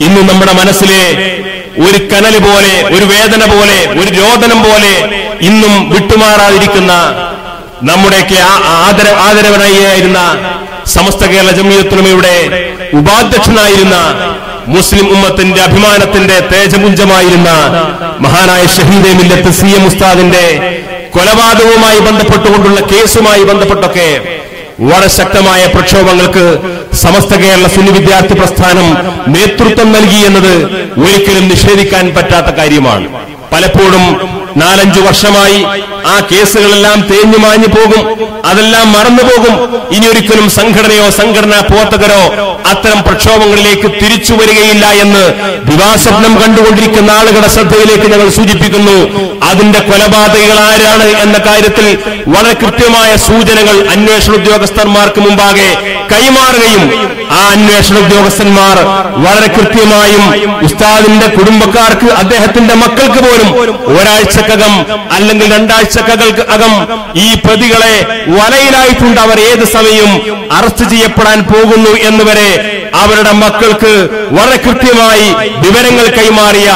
ഇന്ന് നമ്മുടെ മനസ്സിലെ ഒരു കനൽ പോലെ ഒരു വേദന പോലെ ഒരു രോദനം പോലെ ഇന്നും വിട്ടുമാറാതിരിക്കുന്ന നമ്മുടെയൊക്കെ ആദര ആദരവനായിരുന്ന സമസ്ത കേരള ജമീയത്തുലമയുടെ ഉപാധ്യക്ഷനായിരുന്ന മുസ്ലിം ഉമ്മത്തിന്റെ അഭിമാനത്തിന്റെ തേജപുഞ്ചമായിരുന്ന മഹാനായ ഷഹീദെ മില്ലത്ത് സി എം ഉസ്താദിന്റെ കൊലപാതകവുമായി ബന്ധപ്പെട്ടുകൊണ്ടുള്ള കേസുമായി ബന്ധപ്പെട്ടൊക്കെ വളരെ ശക്തമായ പ്രക്ഷോഭങ്ങൾക്ക് സമസ്ത കേരള സുന്നി വിദ്യാർത്ഥി പ്രസ്ഥാനം നേതൃത്വം നൽകി എന്നത് ഒരിക്കലും നിഷേധിക്കാൻ പറ്റാത്ത കാര്യമാണ്. പലപ്പോഴും നാലഞ്ചു വർഷമായി ആ കേസുകളെല്ലാം തേഞ്ഞു മാഞ്ഞു പോകും. അതെല്ലാം മറന്നുപോകും ഇനി ഒരിക്കലും സംഘടനയോ സംഘടനാ പ്രവർത്തകരോ അത്തരം പ്രക്ഷോഭങ്ങളിലേക്ക് തിരിച്ചു വരികയില്ല എന്ന് വിവാസപ്നം കണ്ടുകൊണ്ടിരിക്കുന്ന ആളുകളുടെ ശ്രദ്ധയിലേക്ക് ഞങ്ങൾ സൂചിപ്പിക്കുന്നു. അതിന്റെ കൊലപാതകൾ ആരാണ് എന്ന കാര്യത്തിൽ വളരെ കൃത്യമായ സൂചനകൾ അന്വേഷണ ഉദ്യോഗസ്ഥന്മാർക്ക് മുമ്പാകെ കൈമാറുകയും ആ അന്വേഷണ ഉദ്യോഗസ്ഥന്മാർ വളരെ കൃത്യമായും ഉസ്താദിന്റെ കുടുംബക്കാർക്ക് അദ്ദേഹത്തിന്റെ മക്കൾക്ക് പോലും ഒരാഴ്ചക്കകം അല്ലെങ്കിൽ രണ്ടാഴ്ചക്കകൾക്ക് അകം ഈ പ്രതികളെ വലയിലായിട്ടുണ്ട്. അവർ ഏത് സമയവും അറസ്റ്റ് ചെയ്യപ്പെടാൻ പോകുന്നു എന്നുവരെ അവരുടെ മക്കൾക്ക് വളരെ കൃത്യമായി വിവരങ്ങൾ കൈമാറിയ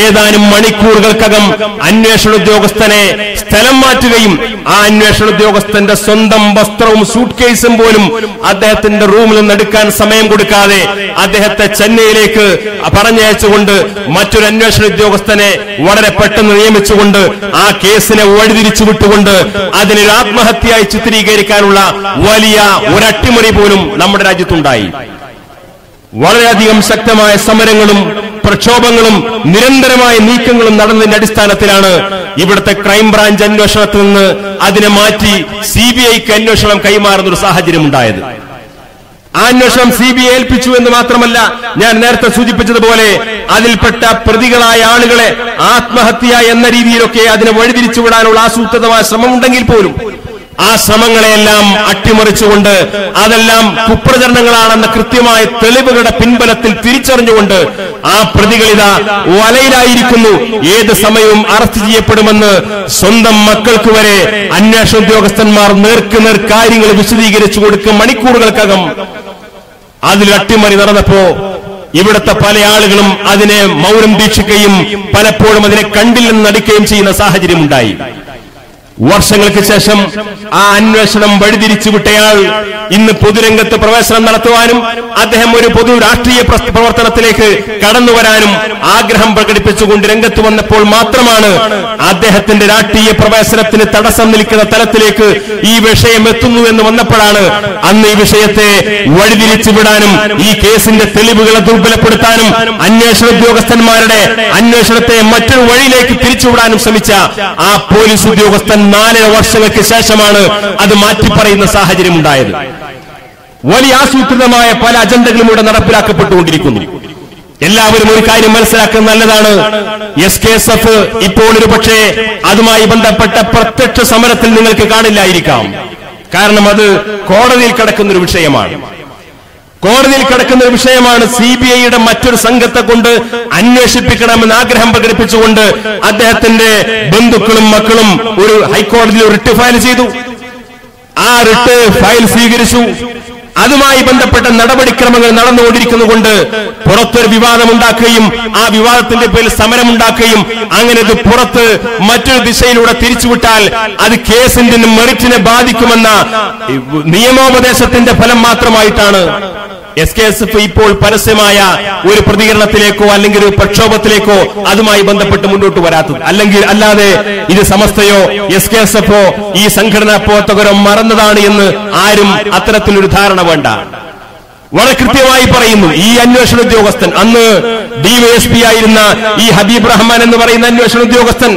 ഏതാനും മണിക്കൂറുകൾക്കകം അന്വേഷണ ഉദ്യോഗസ്ഥനെ സ്ഥലം മാറ്റുകയും ആ അന്വേഷണ ഉദ്യോഗസ്ഥന്റെ സ്വന്തം വസ്ത്രവും സൂട്ട് കേസും പോലും അദ്ദേഹത്തിന്റെ റൂമിൽ നിന്ന് എടുക്കാൻ സമയം കൊടുക്കാതെ അദ്ദേഹത്തെ ചെന്നൈയിലേക്ക് പറഞ്ഞയച്ചുകൊണ്ട് മറ്റൊരു അന്വേഷണ ഉദ്യോഗസ്ഥനെ വളരെ പെട്ടെന്ന് നിയമിച്ചുകൊണ്ട് ആ കേസിനെ വഴിതിരിച്ചു വിട്ടുകൊണ്ട് അതിനെ ആത്മഹത്യയായി ചിത്രീകരിക്കാനുള്ള വലിയ ഒരട്ടിമറി പോലും നമ്മുടെ രാജ്യത്തുണ്ടായി. വളരെയധികം ശക്തമായ സമരങ്ങളും പ്രക്ഷോഭങ്ങളും നിരന്തരമായ നീക്കങ്ങളും നടന്നതിന്റെ അടിസ്ഥാനത്തിലാണ് ഇവിടുത്തെ ക്രൈംബ്രാഞ്ച് അന്വേഷണത്തിൽ നിന്ന് അതിനെ മാറ്റി സി ബി ഐക്ക് അന്വേഷണം കൈമാറുന്ന ഒരു സാഹചര്യം ഉണ്ടായത്. ആ അന്വേഷണം സി ബി ഐ ഏൽപ്പിച്ചു എന്ന് മാത്രമല്ല ഞാൻ നേരത്തെ സൂചിപ്പിച്ചതുപോലെ അതിൽപ്പെട്ട പ്രതികളായ ആളുകളെ ആത്മഹത്യ എന്ന രീതിയിലൊക്കെ അതിനെ വഴിതിരിച്ചു വിടാനുള്ള ആസൂത്രിതമായ ശ്രമമുണ്ടെങ്കിൽ പോലും ആ ശ്രമങ്ങളെയെല്ലാം അട്ടിമറിച്ചുകൊണ്ട് അതെല്ലാം കുപ്രചരണങ്ങളാണെന്ന കൃത്യമായ തെളിവുകളുടെ പിൻബലത്തിൽ തിരിച്ചറിഞ്ഞുകൊണ്ട് ആ പ്രതികളിത വലയിലായിരിക്കുന്നു. ഏത് സമയവും അറസ്റ്റ് ചെയ്യപ്പെടുമെന്ന് സ്വന്തം മക്കൾക്ക് വരെ അന്വേഷണ ഉദ്യോഗസ്ഥന്മാർ നേർക്ക് നേർ കാര്യങ്ങൾ വിശദീകരിച്ചു കൊടുക്കും മണിക്കൂറുകൾക്കകം. അതിൽ അട്ടിമറി നടന്നപ്പോ ഇവിടുത്തെ പല ആളുകളും അതിനെ മൗനം ദീക്ഷിക്കുകയും പലപ്പോഴും അതിനെ കണ്ടില്ലെന്ന് നടിക്കുകയും ചെയ്യുന്ന സാഹചര്യമുണ്ടായി. വർഷങ്ങൾക്ക് ശേഷം ആ അന്വേഷണം വഴിതിരിച്ചു വിട്ടയാൾ ഇന്ന് പൊതുരംഗത്ത് പ്രവേശനം നടത്തുവാനും അദ്ദേഹം ഒരു പൊതു രാഷ്ട്രീയ പ്രവർത്തനത്തിലേക്ക് കടന്നു വരാനും ആഗ്രഹം പ്രകടിപ്പിച്ചുകൊണ്ട് രംഗത്ത് വന്നപ്പോൾ മാത്രമാണ് അദ്ദേഹത്തിന്റെ രാഷ്ട്രീയ പ്രവേശനത്തിന് തടസ്സം നിൽക്കുന്ന തലത്തിലേക്ക് ഈ വിഷയം എത്തുന്നു എന്ന് വന്നപ്പോഴാണ് അന്ന് ഈ വിഷയത്തെ വഴിതിരിച്ചു വിടാനും ഈ കേസിന്റെ തെളിവുകളെ ദുർബലപ്പെടുത്താനും അന്വേഷണ ഉദ്യോഗസ്ഥന്മാരുടെ അന്വേഷണത്തെ മറ്റൊരു വഴിയിലേക്ക് തിരിച്ചുവിടാനും ശ്രമിച്ച ആ പോലീസ് ഉദ്യോഗസ്ഥൻ നാലര വർഷങ്ങൾക്ക് ശേഷമാണ് അത് മാറ്റിപ്പറയുന്ന സാഹചര്യം ഉണ്ടായത്. വലിയ ആസൂത്രിതമായ പല അജണ്ടകളും ഇവിടെ നടപ്പിലാക്കപ്പെട്ടുകൊണ്ടിരിക്കുന്നു. എല്ലാവരും ഒരു കാര്യം മനസ്സിലാക്കുന്നത് നല്ലതാണ്. എസ് കെ എസ് എഫ് ഇപ്പോൾ ഒരു പക്ഷേ അതുമായി ബന്ധപ്പെട്ട പ്രത്യക്ഷ സമരത്തിൽ നിങ്ങൾക്ക് കാണില്ലായിരിക്കാം. കാരണം അത് കോടതിയിൽ കിടക്കുന്ന ഒരു വിഷയമാണ്. കോടതിയിൽ കിടക്കുന്ന ഒരു വിഷയമാണ് സി ബി ഐയുടെ മറ്റൊരു സംഘത്തെ കൊണ്ട് അന്വേഷിപ്പിക്കണമെന്ന് ആഗ്രഹം പ്രകടിപ്പിച്ചുകൊണ്ട് അദ്ദേഹത്തിന്റെ ബന്ധുക്കളും മക്കളും ഒരു ഹൈക്കോടതിയിൽ റിട്ട് ഫയൽ ചെയ്തു. ആ റിട്ട് ഫയൽ സ്വീകരിച്ചു. അതുമായി ബന്ധപ്പെട്ട നടപടിക്രമങ്ങൾ നടന്നുകൊണ്ടിരിക്കുന്നതുകൊണ്ട് പുറത്തൊരു വിവാദമുണ്ടാക്കുകയും ആ വിവാദത്തിന്റെ പേരിൽ സമരമുണ്ടാക്കുകയും അങ്ങനെ ഇത് പുറത്ത് മറ്റൊരു ദിശയിലൂടെ തിരിച്ചുവിട്ടാൽ അത് കേസിന്റെ മെറിറ്റിനെ ബാധിക്കുമെന്ന നിയമോപദേശത്തിന്റെ ഫലം മാത്രമായിട്ടാണ്. എസ് കെ എസ് എഫ് ഇപ്പോൾ പരസ്യമായ ഒരു പ്രതികരണത്തിലേക്കോ അല്ലെങ്കിൽ ഒരു പ്രക്ഷോഭത്തിലേക്കോ അതുമായി ബന്ധപ്പെട്ട് മുന്നോട്ട് വരാത്തത്. അല്ലെങ്കിൽ അല്ലാതെ ഇത് സമസ്തയോ എസ് കെ എസ് എഫോ ഈ സംഘടനാ പ്രവർത്തകരോ മറന്നതാണ് എന്ന് ആരും അത്തരത്തിലൊരു ധാരണ വേണ്ട. വളരെ കൃത്യമായി പറയുന്നു ഈ അന്വേഷണ ഉദ്യോഗസ്ഥൻ. അന്ന് ഡിവൈഎസ്പി ആയിരുന്ന ഈ ഹബീബ് റഹ്മാൻ എന്ന് പറയുന്ന അന്വേഷണ ഉദ്യോഗസ്ഥൻ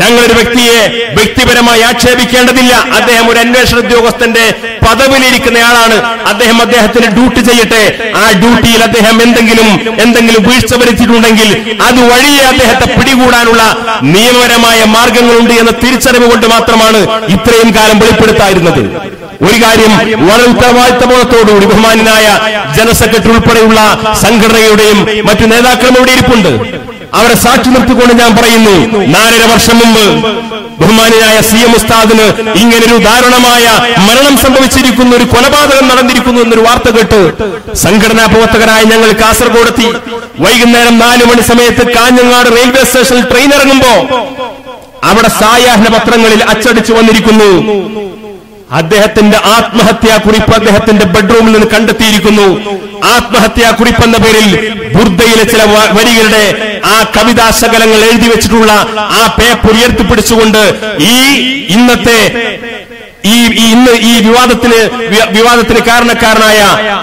ഞങ്ങളൊരു വ്യക്തിയെ വ്യക്തിപരമായി ആക്ഷേപിക്കേണ്ടതില്ല. അദ്ദേഹം ഒരു അന്വേഷണ ഉദ്യോഗസ്ഥന്റെ പദവിയിലിരിക്കുന്നയാളാണ് അദ്ദേഹം അദ്ദേഹത്തിന് ഡ്യൂട്ടി ചെയ്യട്ടെ. ആ ഡ്യൂട്ടിയിൽ അദ്ദേഹം എന്തെങ്കിലും എന്തെങ്കിലും വീഴ്ച വരുത്തിയിട്ടുണ്ടെങ്കിൽ അത് വഴിയെ അദ്ദേഹത്തെ പിടികൂടാനുള്ള നിയമപരമായ മാർഗങ്ങളുണ്ട് എന്ന തിരിച്ചറിവ് കൊണ്ട് മാത്രമാണ് ഇത്രയും കാലം വെളിപ്പെടുത്തായിരുന്നത്. ഒരു കാര്യം വളരെ ഉത്തരവാദിത്തബോധത്തോടുകൂടി ബഹുമാനായ ജനറൽ സെക്രട്ടറി ഉൾപ്പെടെയുള്ള സംഘടനയുടെയും മറ്റു നേതാക്കളും ഇവിടെ ഇരിപ്പുണ്ട്. അവരെ സാക്ഷി നിർത്തിക്കൊണ്ട് ഞാൻ പറയുന്നു നാലര വർഷം മുമ്പ് ബഹുമാനിയായ സി എം ഉസ്താദിന് ഇങ്ങനൊരു ദാരുണമായ മരണം സംഭവിച്ചിരിക്കുന്ന ഒരു കൊലപാതകം നടന്നിരിക്കുന്നു എന്നൊരു വാർത്ത കേട്ട് സംഘടനാ പ്രവർത്തകരായ ഞങ്ങൾ കാസർഗോഡെത്തി. വൈകുന്നേരം നാലു മണി സമയത്ത് കാഞ്ഞങ്ങാട് റെയിൽവേ സ്റ്റേഷനിൽ ട്രെയിൻ ഇറങ്ങുമ്പോ അവിടെ സായാഹ്ന പത്രങ്ങളിൽ അച്ചടിച്ചു വന്നിരിക്കുന്നു. അദ്ദേഹത്തിന്റെ ആത്മഹത്യാ കുറിപ്പ് അദ്ദേഹത്തിന്റെ ബെഡ്റൂമിൽ നിന്ന് കണ്ടെത്തിയിരിക്കുന്നു. ആത്മഹത്യാ കുറിപ്പെന്ന പേരിൽ ബുർദയിലെ ചില വരികളുടെ ആ കവിതാ ശകലങ്ങൾ എഴുതി വെച്ചിട്ടുള്ള ആ പേപ്പർ ഉയർത്തിപ്പിടിച്ചുകൊണ്ട് ഈ ഇന്നത്തെ ഈ ഇന്ന് ഈ വിവാദത്തിന് വിവാദത്തിന് കാരണക്കാരനായ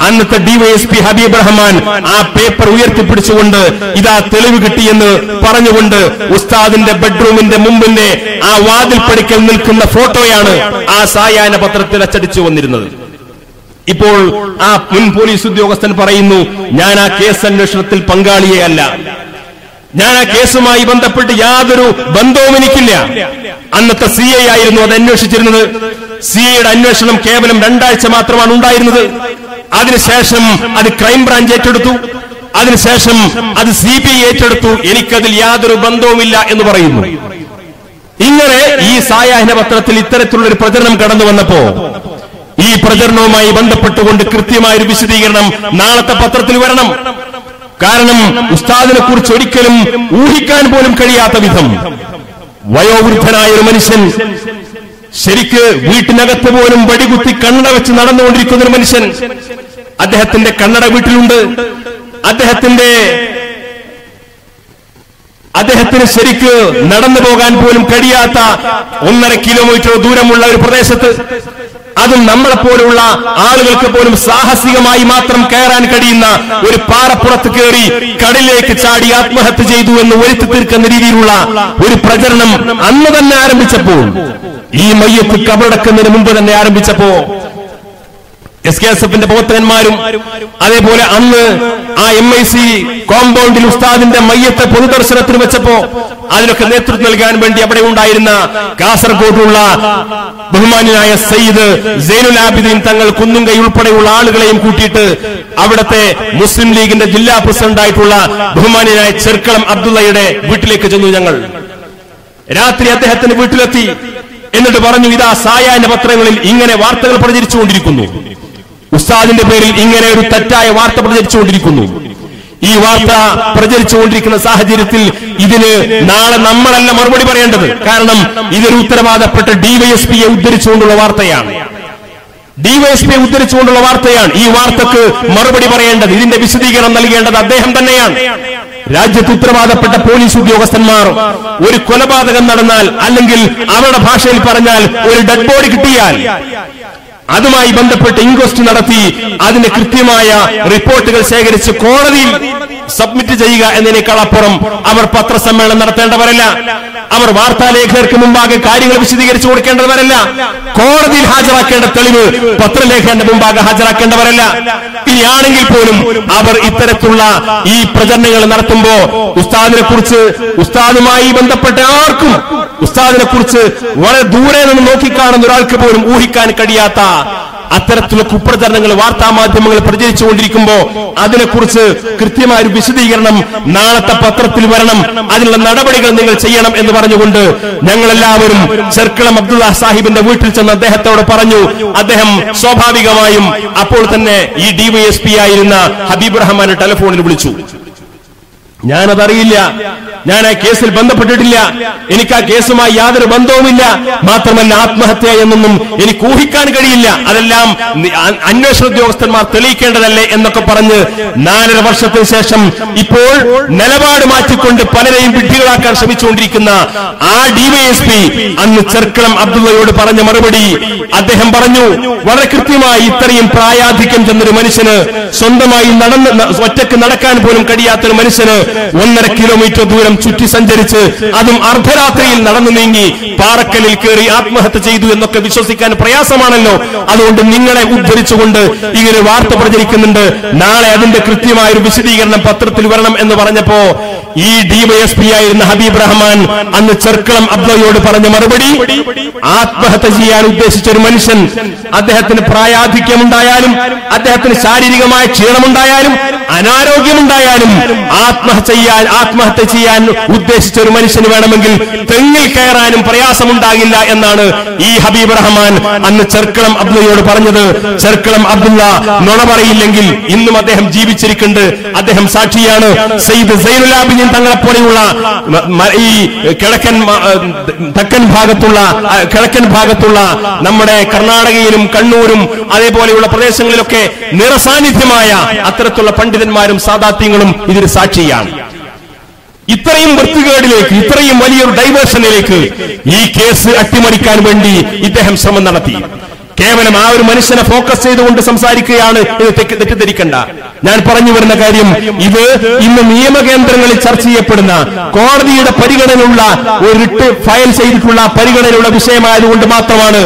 അന്നത്തെ ഡിവൈഎസ്പി ഹബീബ് റഹ്മാൻ ആ പേപ്പർ ഉയർത്തിപ്പിടിച്ചുകൊണ്ട് ഇതാ തെളിവ് കിട്ടിയെന്ന് പറഞ്ഞുകൊണ്ട് ഉസ്താദിന്റെ ബെഡ്റൂമിന്റെ മുമ്പിന്റെ ആ വാതിൽ പടിക്കൽ നിൽക്കുന്ന ഫോട്ടോയാണ് ആ സായാഹ്ന പത്രത്തിൽ അച്ചടിച്ചു വന്നിരുന്നത്. ഇപ്പോൾ ആ മുൻ പോലീസ് ഉദ്യോഗസ്ഥൻ പറയുന്നു ഞാൻ ആ കേസ് അന്വേഷണത്തിൽ പങ്കാളിയേ അല്ല ഞാൻ ആ കേസുമായി ബന്ധപ്പെട്ട് യാതൊരു ബന്ധവും എനിക്കില്ല. അന്നത്തെ സി ഐ ആയിരുന്നു അത് അന്വേഷിച്ചിരുന്നത്. സി ഐയുടെ അന്വേഷണം കേവലം രണ്ടാഴ്ച മാത്രമാണ് ഉണ്ടായിരുന്നത്. അതിനുശേഷം അത് ക്രൈംബ്രാഞ്ച് ഏറ്റെടുത്തു. അതിനുശേഷം അത് സി ബി ഐ ഏറ്റെടുത്തു. എനിക്കതിൽ യാതൊരു ബന്ധവുമില്ല എന്ന് പറയുന്നു. ഇങ്ങനെ ഈ സായാഹ്ന പത്രത്തിൽ ഇത്തരത്തിലുള്ള ഒരു പ്രചരണം കടന്നു വന്നപ്പോ ഈ പ്രചരണവുമായി ബന്ധപ്പെട്ടുകൊണ്ട് കൃത്യമായ ഒരു വിശദീകരണം നാളത്തെ പത്രത്തിൽ വരണം. കാരണം ഉസ്താദിനെ കുറിച്ച് ഒരിക്കലും ഊഹിക്കാൻ പോലും കഴിയാത്ത വിധം വയോവൃദ്ധനായ ഒരു മനുഷ്യൻ ശരിക്ക് വീട്ടിനകത്ത് പോലും വടികുത്തി കണ്ണട വെച്ച് നടന്നുകൊണ്ടിരിക്കുന്ന ഒരു മനുഷ്യൻ അദ്ദേഹത്തിന്റെ കണ്ണട വീട്ടിലുണ്ട്. അദ്ദേഹത്തിന്റെ അദ്ദേഹത്തിന് ശരിക്ക് നടന്നു പോകാൻ പോലും കഴിയാത്ത ഒന്നര കിലോമീറ്റർ ദൂരമുള്ള ഒരു പ്രദേശത്ത് അതും നമ്മളെപ്പോലുള്ള ആളുകൾക്ക് പോലും സാഹസികമായി മാത്രം കയറാൻ കഴിയുന്ന ഒരു പാറപ്പുറത്ത് കയറി കടലിലേക്ക് ചാടി ആത്മഹത്യ ചെയ്തു എന്ന് ഒരുത്തി തീർക്കുന്ന രീതിയിലുള്ള ഒരു പ്രചരണം അന്ന് തന്നെ ആരംഭിച്ചപ്പോൾ ഈ മയ്യത്ത് കബറടക്കുന്നതിന് മുമ്പ് തന്നെ ആരംഭിച്ചപ്പോ എസ് കെ എസ് എഫിന്റെ പ്രവർത്തകന്മാരും അതേപോലെ അന്ന് ആ എം ഐ സി കോമ്പൗണ്ടിൽ ഉസ്താദിന്റെ മയ്യത്തെ പൊതുദർശനത്തിന് വെച്ചപ്പോ അതിനൊക്കെ നേതൃത്വം നൽകാൻ വേണ്ടി അവിടെ ഉണ്ടായിരുന്ന കാസർഗോഡുള്ള ബഹുമാനായ സയ്യിദ് സൈനുൽ ആബിദീൻ തങ്ങൾ കുന്നുങ്കൈ ഉൾപ്പെടെയുള്ള ആളുകളെയും കൂട്ടിയിട്ട് അവിടത്തെ മുസ്ലിം ലീഗിന്റെ ജില്ലാ പ്രസിഡന്റായിട്ടുള്ള ബഹുമാനായ ചെർക്കളം അബ്ദുള്ളയുടെ വീട്ടിലേക്ക് ചെന്നു ഞങ്ങൾ. രാത്രി അദ്ദേഹത്തിന്റെ വീട്ടിലെത്തി. എന്നിട്ട് പറഞ്ഞു ഇതാ സായാഹ്ന പത്രങ്ങളിൽ ഇങ്ങനെ വാർത്തകൾ പ്രചരിച്ചുകൊണ്ടിരിക്കുന്നു. ഉസ്താദിന്റെ പേരിൽ ഇങ്ങനെ ഒരു തെറ്റായ വാർത്ത പ്രചരിച്ചുകൊണ്ടിരിക്കുന്നു. ഈ വാർത്ത പ്രചരിച്ചുകൊണ്ടിരിക്കുന്ന സാഹചര്യത്തിൽ ഇതിന് നാളെ നമ്മളല്ല മറുപടി പറയേണ്ടത്. കാരണം ഇതൊരു ഉത്തരവാദപ്പെട്ട ഡിവൈഎസ്പിയെ ഉദ്ധരിച്ചുകൊണ്ടുള്ള വാർത്തയാണ്. ഡിവൈഎസ്പിയെ ഉദ്ധരിച്ചുകൊണ്ടുള്ള വാർത്തയാണ്. ഈ വാർത്തക്ക് മറുപടി പറയേണ്ടത്. ഇതിന്റെ വിശദീകരണം നൽകേണ്ടത് അദ്ദേഹം തന്നെയാണ്. രാജ്യത്ത് ഉത്തരവാദപ്പെട്ട പോലീസ് ഉദ്യോഗസ്ഥന്മാർ ഒരു കൊലപാതകം നടന്നാൽ അല്ലെങ്കിൽ അവരുടെ ഭാഷയിൽ പറഞ്ഞാൽ ഒരു ഡെഡ് ബോഡി കിട്ടിയാൽ അതുമായി ബന്ധപ്പെട്ട് ഇൻക്വസ്റ്റ് നടത്തി. അതിന്റെ കൃത്യമായ റിപ്പോർട്ടുകൾ ശേഖരിച്ച് കോടതിയിൽ സബ്മിറ്റ് ചെയ്യുക എന്നതിനേക്കാൾ അപ്പുറം അവർ പത്രസമ്മേളനം നടത്തേണ്ടവരല്ല. അവർ വാർത്താലേഖകർക്ക് മുമ്പാകെ കാര്യങ്ങൾ വിശദീകരിച്ചു കൊടുക്കേണ്ടവരല്ല. കോടതിയിൽ ഹാജരാക്കേണ്ട തെളിവ് പത്രലേഖകന്റെ മുമ്പാകെ ഹാജരാക്കേണ്ടവരല്ല. ഇനിയാണെങ്കിൽ പോലും അവർ ഇത്തരത്തിലുള്ള ഈ പ്രചരണങ്ങൾ നടത്തുമ്പോ ഉസ്താദിനെ കുറിച്ച് ഉസ്താദുമായി ബന്ധപ്പെട്ട ആർക്കും ഉസ്താദിനെ കുറിച്ച് വളരെ ദൂരെ നിന്ന് നോക്കിക്കാണുന്ന ഒരാൾക്ക് പോലും ഊഹിക്കാൻ കഴിയാത്ത അത്തരത്തിലുള്ള കുപ്രചരണങ്ങൾ വാർത്താ മാധ്യമങ്ങൾ പ്രചരിച്ചുകൊണ്ടിരിക്കുമ്പോ അതിനെക്കുറിച്ച് കൃത്യമായ ഒരു വിശദീകരണം നാളത്തെ പത്രത്തിൽ വരണം. അതിനുള്ള നടപടികൾ നിങ്ങൾ ചെയ്യണം എന്ന് പറഞ്ഞുകൊണ്ട് ഞങ്ങളെല്ലാവരും ചെർക്കളം അബ്ദുള്ള സാഹിബിന്റെ വീട്ടിൽ ചെന്ന് അദ്ദേഹത്തോട് പറഞ്ഞു അദ്ദേഹം സ്വാഭാവികമായും അപ്പോൾ തന്നെ ഈ ഡിവൈഎസ്പി ആയിരുന്ന ഹബീബ് റഹ്മാനെ ടെലിഫോണിൽ വിളിച്ചു. ഞാനതറിയില്ല. ഞാൻ ആ കേസിൽ ബന്ധപ്പെട്ടിട്ടില്ല. എനിക്ക് ആ കേസുമായി യാതൊരു ബന്ധവുമില്ല. മാത്രമല്ല ആത്മഹത്യ എന്നൊന്നും എനിക്ക് ഊഹിക്കാൻ കഴിയില്ല. അതെല്ലാം അന്വേഷണ ഉദ്യോഗസ്ഥന്മാർ തെളിയിക്കേണ്ടതല്ലേ എന്നൊക്കെ പറഞ്ഞ് നാലര വർഷത്തിന് ശേഷം ഇപ്പോൾ നിലപാട് മാറ്റിക്കൊണ്ട് പലരെയും വിഡ്ഢികളാക്കാൻ ശ്രമിച്ചുകൊണ്ടിരിക്കുന്ന ആ ഡിവൈഎസ്പി അന്ന് ചെർക്കളം അബ്ദുള്ളയോട് പറഞ്ഞ മറുപടി അദ്ദേഹം പറഞ്ഞു വളരെ കൃത്യമായി ഇത്രയും പ്രായാധിക്യം ചെന്നൊരു മനുഷ്യന് സ്വന്തമായി നടന്ന് ഒറ്റയ്ക്ക് നടക്കാൻ പോലും കഴിയാത്തൊരു മനുഷ്യന് ഒന്നര കിലോമീറ്റർ ദൂരം ചുറ്റി സഞ്ചരിച്ച് അതും അർദ്ധരാത്രിയിൽ നടന്നു നീങ്ങി പാറക്കലിൽ കയറി ആത്മഹത്യ ചെയ്തു എന്നൊക്കെ വിശ്വസിക്കാൻ പ്രയാസമാണല്ലോ. അതുകൊണ്ട് നിങ്ങളെ ഉദ്ധരിച്ചുകൊണ്ട് ഇങ്ങനെ വാർത്ത പ്രചരിക്കുന്നുണ്ട്. നാളെ അതിന്റെ കൃത്യമായ ഒരു വിശദീകരണം പത്രത്തിൽ വരണം എന്ന് പറഞ്ഞപ്പോ ഈ ഡിവൈഎസ്പി ആയിരുന്ന ഹബീബ് റഹ്മാൻ അന്ന് ചെർക്കളം അബ്ദയോട് പറഞ്ഞ മറുപടി ആത്മഹത്യ ചെയ്യാൻ ഉദ്ദേശിച്ച ഒരു മനുഷ്യൻ. അദ്ദേഹത്തിന് പ്രായാധിക്യമുണ്ടായാലും അദ്ദേഹത്തിന് ശാരീരികമായ ക്ഷീണമുണ്ടായാലും അനാരോഗ്യമുണ്ടായാലും ആത്മഹത്യ ചെയ്യാൻ ആത്മഹത്യ ചെയ്യാൻ ഉദ്ദേശിച്ച ഒരു മനുഷ്യന് വേണമെങ്കിൽ തെങ്ങിൽ കയറാനും പ്രയാസമുണ്ടാകില്ല എന്നാണ് ഈ ഹബീബ് റഹ്മാൻ അന്ന് ചെർക്കളം അബ്ദുള്ളയോട് പറഞ്ഞത്. ചെർക്കളം അബ്ദുള്ള നുണ പറയില്ലെങ്കിൽ ഇന്നും അദ്ദേഹം ജീവിച്ചിരിക്കുന്നുണ്ട്. അദ്ദേഹം സാക്ഷിയാണ്. സയ്യിദ് സൈനുലാബിൻ തങ്ങളെ പോലെയുള്ള മ- മ- ഈ കിഴക്കൻ തെക്കൻ ഭാഗത്തുള്ള കിഴക്കൻ ഭാഗത്തുള്ള നമ്മുടെ കർണാടകയിലും കണ്ണൂരും അതേപോലെയുള്ള പ്രദേശങ്ങളിലൊക്കെ നിറസാന്നിധ്യമായ അത്തരത്തിലുള്ള പണ്ഡിതന്മാരും സാദാത്യങ്ങളും ഇതിന് സാക്ഷിയാണ്. ഇത്രയും വൃത്തികേടിലേക്ക് ഇത്രയും വലിയൊരു ഡൈവേർഷനിലേക്ക് ഈ കേസ് അട്ടിമറിക്കാൻ വേണ്ടി ഇദ്ദേഹം ശ്രമം നടത്തി. കേവലം ആ ഒരു മനുഷ്യനെ ഫോക്കസ് ചെയ്തുകൊണ്ട് സംസാരിക്കുകയാണ് ഇത് തെറ്റിദ്ധരിക്കണ്ട. ഞാൻ പറഞ്ഞു വരുന്ന കാര്യം ഇത് ഇന്ന് നിയമ കേന്ദ്രങ്ങളിൽ ചർച്ച ചെയ്യപ്പെടുന്ന കോടതിയുടെ പരിഗണനയുള്ള ഒരു റിട്ട് ഫയൽ ചെയ്തിട്ടുള്ള പരിഗണനയുള്ള വിഷയമായതുകൊണ്ട് മാത്രമാണ്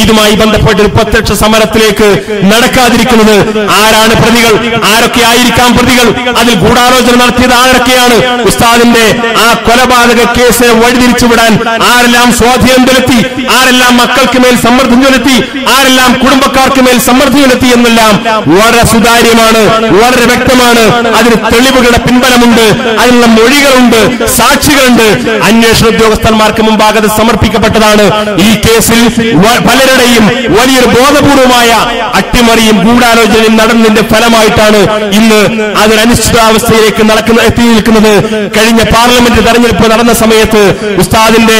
ഇതുമായി ബന്ധപ്പെട്ട ഒരു പ്രത്യക്ഷ സമരത്തിലേക്ക് നടക്കാതിരിക്കുന്നത്. ആരാണ് പ്രതികൾ? ആരൊക്കെ ആയിരിക്കാം പ്രതികൾ? അതിൽ ഗൂഢാലോചന നടത്തിയത് ആരൊക്കെയാണ്? ഉസ്താദിന്റെ ആ കൊലപാതക കേസിനെ വഴിതിരിച്ചുവിടാൻ ആരെല്ലാം സ്വാധീനം ചെലുത്തി ആരെല്ലാം മക്കൾക്ക് മേൽ സമ്മർദ്ദം ചെലുത്തി ആരെല്ലാം കുടുംബക്കാർക്ക് മേൽ സമ്മർദ്ദം ചെലുത്തി എന്നെല്ലാം വളരെ സുതാര്യമാണ്. വളരെ വ്യക്തമാണ്. അതിന് തെളിവുകളുടെ പിൻബലമുണ്ട്. അതിനുള്ള മൊഴികളുണ്ട്. സാക്ഷികളുണ്ട്. അന്വേഷണ ഉദ്യോഗസ്ഥന്മാർക്ക് മുമ്പാകെ സമർപ്പിക്കപ്പെട്ടതാണ്. ഈ കേസിൽ പലരുടെയും വലിയൊരു ബോധപൂർവമായ അട്ടിമറിയും ഗൂഢാലോചനയും നടന്നതിന്റെ ഫലമായിട്ടാണ് ഇന്ന് അതൊരു അനിശ്ചിതാവസ്ഥയിലേക്ക് നടക്കുന്ന എത്തി നിൽക്കുന്നത്. കഴിഞ്ഞ പാർലമെന്റ് തെരഞ്ഞെടുപ്പ് നടന്ന സമയത്ത് ഉസ്താദിന്റെ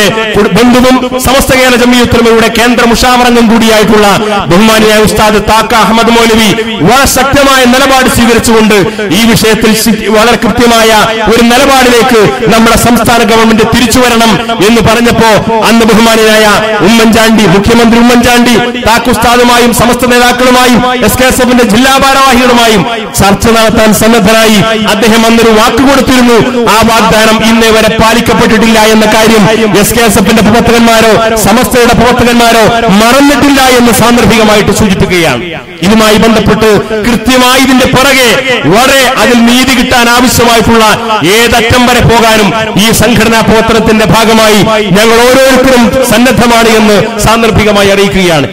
ബന്ധുവും സമസ്ത കേരള ജമ്മിയുത്തരമയുടെ കേന്ദ്ര മുഷാവറംഗം കൂടിയായിട്ടുള്ള ബഹുമാനിയായ ഉസ്താദ് താക്ക അഹമ്മദ് മൗലവി വളരെ ശക്തമായ നിലപാട് സ്വീകരിച്ചുകൊണ്ട് ഈ വിഷയത്തിൽ വളരെ കൃത്യമായ ഒരു നിലപാടിലേക്ക് നമ്മുടെ സംസ്ഥാന ഗവൺമെന്റ് തിരിച്ചു വരണം എന്ന് പറഞ്ഞപ്പോ അന്ന് ബഹുമാനായ ഉമ്മൻചാണ്ടി മുഖ്യമന്ത്രി ഉമ്മൻചാണ്ടി താക്കുസ്താദുമായും സമസ്ത നേതാക്കളുമായും എസ് കെ എസ് എഫിന്റെ ജില്ലാ ഭാരവാഹികളുമായും ചർച്ച നടത്താൻ സന്നദ്ധനായി അദ്ദേഹം അന്നൊരു വാക്ക് കൊടുത്തിരുന്നു. ആ വാഗ്ദാനം ഇന്നേ വരെ പാലിക്കപ്പെട്ടിട്ടില്ല എന്ന കാര്യം എസ് കെ എസ് എഫിന്റെ പ്രവർത്തകന്മാരോ സമസ്തയുടെ പ്രവർത്തകന്മാരോ മറന്നിട്ടില്ല എന്ന് സാന്ദർഭികമായിട്ട് സൂചിപ്പിക്കുകയാണ്. ഇതുമായി ബന്ധപ്പെട്ട് കൃത്യമായി ഇതിന്റെ പുറകെ വളരെ അതിൽ നീതി കിട്ടാൻ ആവശ്യമായിട്ടുള്ള ഏതറ്റം വരെ പോകാനും ഈ സംഘടനാ പ്രവർത്തനത്തിന്റെ ഭാഗമായി ഞങ്ങൾ ഓരോരുത്തരും സന്നദ്ധമാണ് എന്ന് സാന്ദർഭികമായി അറിയിക്കുകയാണ്.